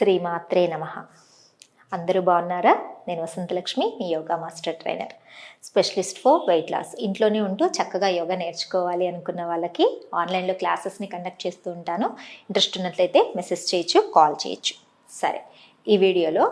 శ్రీమాత్రే నమ. అందరూ బాగున్నారా? నేను వసంతలక్ష్మి మీ yoga master trainer. Specialist for weight loss. ఇంట్లోనే ఉంటూ చక్కగా యోగా నేర్చుకోవాలి అనుకున్న వాళ్ళకి ఆన్లైన్లో క్లాసెస్ని కండక్ట్ చేస్తూ ఉంటాను. ఇంట్రెస్ట్ ఉన్నట్లయితే మెసేజ్ చేయొచ్చు కాల్ చేయొచ్చు. సరే ఈ వీడియోలో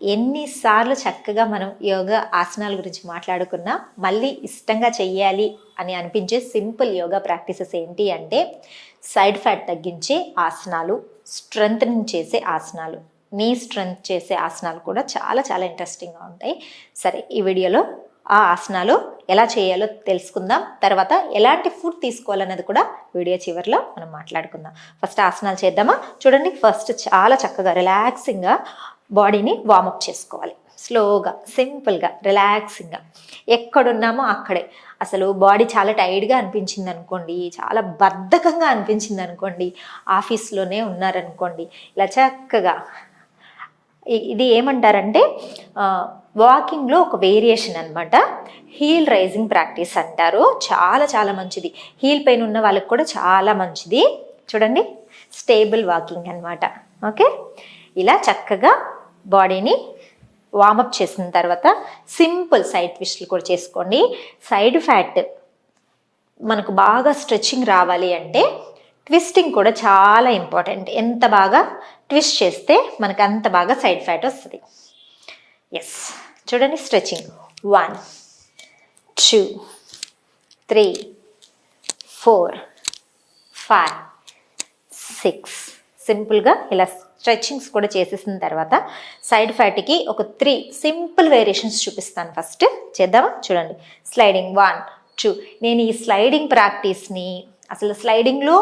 ఎన్నిసార్లు చక్కగా మనం యోగా ఆసనాల గురించి మాట్లాడుకున్నా మళ్ళీ ఇష్టంగా చెయ్యాలి అని అనిపించే సింపుల్ యోగా ప్రాక్టీసెస్ ఏంటి అంటే సైడ్ ఫ్యాట్ తగ్గించే ఆసనాలు స్ట్రెంగ్త్ని చేసే ఆసనాలు. నీ స్ట్రెంగ్త్ చేసే ఆసనాలు కూడా చాలా చాలా ఇంట్రెస్టింగ్గా ఉంటాయి. సరే ఈ వీడియోలో ఆ ఆసనాలు ఎలా చేయాలో తెలుసుకుందాం. తర్వాత ఎలాంటి ఫుడ్ తీసుకోవాలన్నది కూడా వీడియో చివరిలో మనం మాట్లాడుకుందాం. ఫస్ట్ ఆసనాలు చేద్దామా? చూడండి ఫస్ట్ చాలా చక్కగా రిలాక్సింగ్గా బాడీని వార్మప్ చేసుకోవాలి. స్లోగా సింపుల్గా రిలాక్సింగ్గా. ఎక్కడున్నామో అక్కడే. అసలు బాడీ చాలా టైర్డ్గా అనిపించింది అనుకోండి చాలా బద్ధకంగా అనిపించింది అనుకోండి ఆఫీస్లోనే ఉన్నారనుకోండి ఇలా చక్కగా. ఇది ఏమంటారంటే వాకింగ్లో ఒక వేరియేషన్ అనమాట హీల్ రైజింగ్ ప్రాక్టీస్ అంటారు. చాలా చాలా మంచిది. హీల్ పెయిన్ ఉన్న వాళ్ళకి కూడా చాలా మంచిది. చూడండి స్టేబుల్ వాకింగ్ అన్నమాట. ఓకే? ఇలా చక్కగా బాడీని వామప్ చేసిన తర్వాత సింపుల్ సైడ్ ట్విస్ట్లు కూడా చేసుకోండి. సైడ్ ఫ్యాట్ మనకు బాగా స్ట్రెచ్చింగ్ రావాలి అంటే ట్విస్టింగ్ కూడా చాలా ఇంపార్టెంట్. ఎంత బాగా ట్విస్ట్ చేస్తే మనకు అంత బాగా సైడ్ ఫ్యాట్ వస్తుంది. ఎస్ చూడండి stretching. One two three four five six సింపుల్గా ఇలా స్ట్రెచ్చింగ్స్ కూడా చేసేసిన తర్వాత సైడ్ ఫ్యాట్కి ఒక త్రీ సింపుల్ వేరియేషన్స్ చూపిస్తాను ఫస్ట్. చేద్దామా? చూడండి. Sliding one two. నేను ఈ స్లైడింగ్ ప్రాక్టీస్ని అసలు స్లైడింగ్లో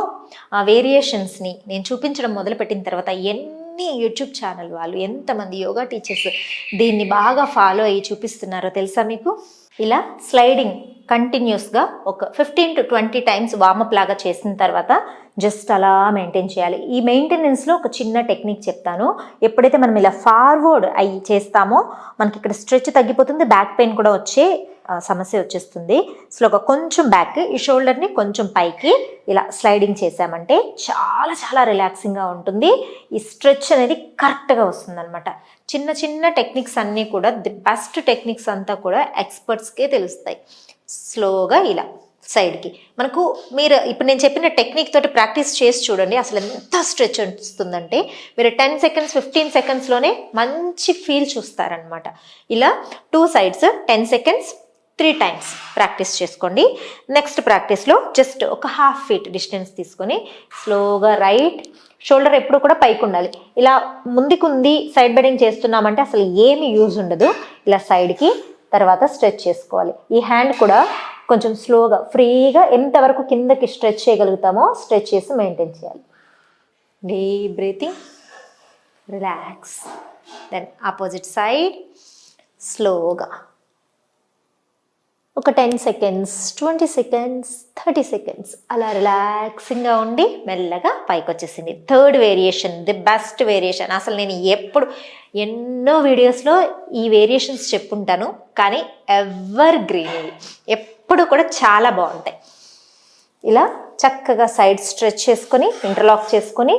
వేరియేషన్స్ని నేను చూపించడం మొదలుపెట్టిన తర్వాత ఎన్ని యూట్యూబ్ ఛానల్ వాళ్ళు ఎంతమంది యోగా టీచర్స్ దీన్ని బాగా ఫాలో అయ్యి చూపిస్తున్నారో తెలుసా మీకు? ఇలా స్లైడింగ్ కంటిన్యూస్గా ఒక fifteen to twenty times warm up లాగా చేసిన తర్వాత జస్ట్ అలా మెయింటైన్ చేయాలి. ఈ మెయింటెనెన్స్లో ఒక చిన్న టెక్నిక్ చెప్తాను. ఎప్పుడైతే మనం ఇలా ఫార్వర్డ్ అయ్యి చేస్తామో మనకి ఇక్కడ స్ట్రెచ్ తగ్గిపోతుంది బ్యాక్ పెయిన్ కూడా వచ్చే సమస్య వచ్చేస్తుంది. ఒక కొంచెం బ్యాక్ ఈ షోల్డర్ని కొంచెం పైకి ఇలా స్లైడింగ్ చేసామంటే చాలా చాలా రిలాక్సింగ్గా ఉంటుంది. ఈ స్ట్రెచ్ అనేది కరెక్ట్గా వస్తుంది అనమాట చిన్న చిన్న టెక్నిక్స్ అన్నీ కూడా ది బెస్ట్ టెక్నిక్స్ అంతా కూడా ఎక్స్పర్ట్స్కే తెలుస్తాయి. స్లోగా ఇలా సైడ్కి. మనకు మీరు ఇప్పుడు నేను చెప్పిన టెక్నిక్ తోటి ప్రాక్టీస్ చేసి చూడండి. అసలు ఎంత స్ట్రెచ్ వస్తుందంటే మీరు టెన్ సెకండ్స్ ఫిఫ్టీన్ సెకండ్స్లోనే మంచి ఫీల్ చూస్తారనమాట ఇలా two sides ten seconds three times practice చేసుకోండి. నెక్స్ట్ ప్రాక్టీస్లో జస్ట్ ఒక హాఫ్ ఫీట్ డిస్టెన్స్ తీసుకొని స్లోగా రైట్ షోల్డర్ ఎప్పుడు కూడా పైకి ఉండాలి. ఇలా ముందుకుంది సైడ్ బెడింగ్ చేస్తున్నామంటే అసలు ఏమి యూజ్ ఉండదు. ఇలా సైడ్కి తర్వాత స్ట్రెచ్ చేసుకోవాలి. ఈ హ్యాండ్ కూడా కొంచెం స్లోగా ఫ్రీగా ఎంతవరకు కిందకి స్ట్రెచ్ చేయగలుగుతామో స్ట్రెచ్ చేసి మెయింటైన్ చేయాలి. Deep breathing relax then opposite side స్లోగా ఒక ten seconds twenty seconds thirty seconds అలా రిలాక్సింగ్గా ఉండి మెల్లగా పైకి వచ్చేసింది third variation the best variation అసలు నేను ఎప్పుడు ఎన్నో వీడియోస్లో ఈ వేరియేషన్స్ చెప్పుంటాను కానీ ఎవర్ గ్రీన్ ఎప్పుడు కూడా చాలా బాగుంటాయి. ఇలా చక్కగా సైడ్ స్ట్రెచ్ చేసుకొని ఇంటర్లాక్ చేసుకొని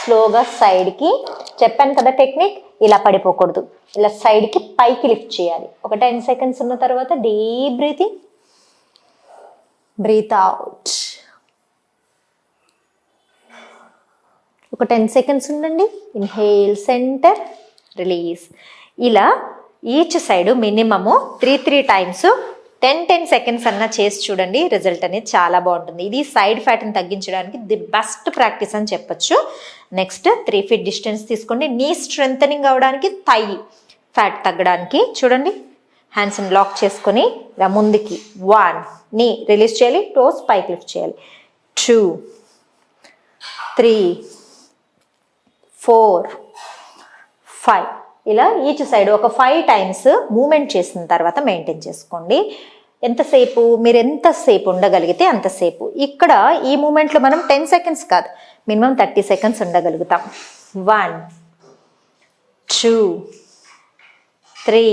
స్లోగా సైడ్కి చెప్పాను కదా టెక్నిక్ ఇలా పడిపోకూడదు. ఇలా సైడ్కి పైకి లిఫ్ట్ చేయాలి. ఒక టెన్ సెకండ్స్ ఉన్న తర్వాత డీప్ బ్రీతింగ్ బ్రీత్ అవుట్. ఒక టెన్ సెకండ్స్ ఉండండి. Inhale centre release. ఇలా each side minimum three three times ten ten seconds అన్నా చేసి చూడండి రిజల్ట్ అనేది చాలా బాగుంటుంది. ఇది సైడ్ ఫ్యాట్ని తగ్గించడానికి ది బెస్ట్ ప్రాక్టీస్ అని చెప్పొచ్చు. నెక్స్ట్ త్రీ ఫీట్ డిస్టెన్స్ తీసుకోండి. నీ స్ట్రెంథనింగ్ అవడానికి థై ఫ్యాట్ తగ్గడానికి చూడండి. హ్యాండ్స్ని లాక్ చేసుకొని ఇలా ముందుకి వన్ నీ రిలీజ్ చేయాలి టోస్ పైకి లిఫ్ట్ చేయాలి. Two three four five. ఇలా ఈచ్ సైడ్ ఒక ఫైవ్ టైమ్స్ మూమెంట్ చేసిన తర్వాత మెయింటైన్ చేసుకోండి. ఎంతసేపు మీరు ఎంతసేపు ఉండగలిగితే అంతసేపు ఇక్కడ ఈ మూమెంట్లో మనం టెన్ సెకండ్స్ కాదు మినిమం థర్టీ సెకండ్స్ ఉండగలుగుతాం. One two three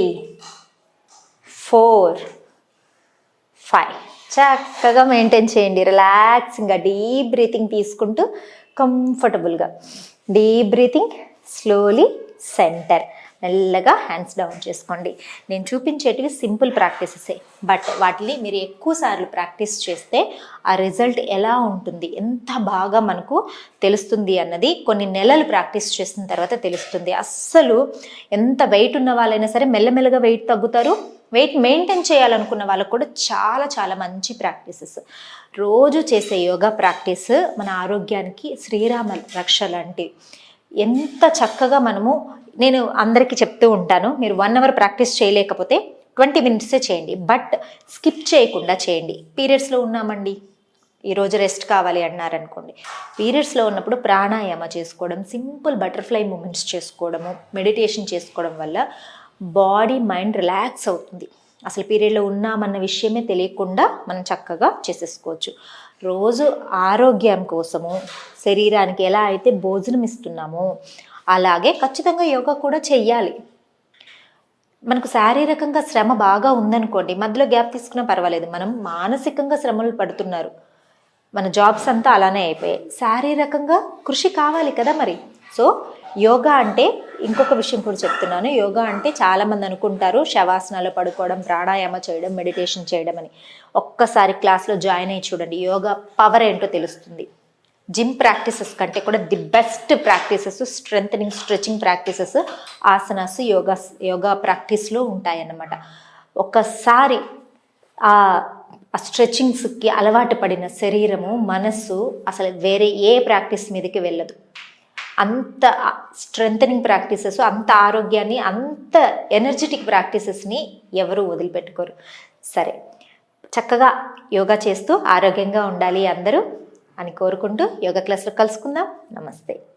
four five చక్కగా మెయింటైన్ చేయండి. రిలాక్సింగ్గా డీప్ బ్రీతింగ్ తీసుకుంటూ కంఫర్టబుల్గా డీప్ బ్రీతింగ్ స్లోలీ సెంటర్. మెల్లగా హ్యాండ్స్ డౌన్ చేసుకోండి. నేను చూపించేటివి సింపుల్ ప్రాక్టీసెసే బట్ వాటిని మీరు ఎక్కువసార్లు ప్రాక్టీస్ చేస్తే ఆ రిజల్ట్ ఎలా ఉంటుంది? ఎంత బాగా మనకు తెలుస్తుంది అన్నది కొన్ని నెలలు ప్రాక్టీస్ చేసిన తర్వాత తెలుస్తుంది. అస్సలు ఎంత వెయిట్ ఉన్న వాళ్ళైనా సరే మెల్లమెల్లగా వెయిట్ తగ్గుతారు. వెయిట్ మెయింటైన్ చేయాలనుకున్న వాళ్ళకు కూడా చాలా చాలా మంచి ప్రాక్టీసెస్ రోజు చేసే యోగా ప్రాక్టీస్ మన ఆరోగ్యానికి శ్రీరామ రక్ష లాంటివి ఎంత చక్కగా మనము నేను అందరికీ చెప్తూ ఉంటాను మీరు వన్ అవర్ ప్రాక్టీస్ చేయలేకపోతే ట్వంటీ మినిట్సే చేయండి బట్ స్కిప్ చేయకుండా చేయండి. పీరియడ్స్లో ఉన్నామండి. ఈరోజు రెస్ట్ కావాలి అన్నారనుకోండి పీరియడ్స్లో ఉన్నప్పుడు ప్రాణాయామ చేసుకోవడం సింపుల్ బటర్ఫ్లై మూమెంట్స్ చేసుకోవడము మెడిటేషన్ చేసుకోవడం వల్ల బాడీ మైండ్ రిలాక్స్ అవుతుంది. అసలు పీరియడ్లో ఉన్నామన్న విషయమే తెలియకుండా మనం చక్కగా చేసేసుకోవచ్చు. రోజు ఆరోగ్యం కోసము శరీరానికి ఎలా అయితే భోజనం ఇస్తున్నామో అలాగే ఖచ్చితంగా యోగా కూడా చెయ్యాలి. మనకు శారీరకంగా శ్రమ బాగా ఉందనుకోండి మధ్యలో గ్యాప్ తీసుకున్నా పర్వాలేదు మనం మానసికంగా శ్రమలు పడుతున్నారు. మన జాబ్స్ అంతా అలానే అయిపోయాయి. శారీరకంగా కృషి కావాలి కదా మరి. సో యోగా అంటే ఇంకొక విషయం కూడా చెప్తున్నాను. యోగా అంటే చాలామంది అనుకుంటారు శవాసనాలు పడుకోవడం ప్రాణాయామ చేయడం మెడిటేషన్ చేయడం అని. ఒక్కసారి క్లాస్లో జాయిన్ అయ్యి చూడండి. యోగా పవర్ ఏంటో తెలుస్తుంది. జిమ్ ప్రాక్టీసెస్ కంటే కూడా the best practices strength stretching practices asanas yoga yoga ప్రాక్టీస్లో ఉంటాయన్నమాట. ఒక్కసారి ఆ ఆ స్ట్రెచింగ్స్కి అలవాటు పడిన శరీరము మనస్సు అసలు వేరే ఏ ప్రాక్టీస్ మీదకి వెళ్ళదు. అంత స్ట్రెంగ్ ప్రాక్టీసెస్ అంత ఆరోగ్యాన్ని అంత ఎనర్జెటిక్ ప్రాక్టీసెస్ని ఎవరు వదిలిపెట్టుకోరు. సరే చక్కగా యోగా చేస్తూ ఆరోగ్యంగా ఉండాలి అందరూ అని కోరుకుంటూ యోగా క్లాస్లో కలుసుకుందాం. నమస్తే.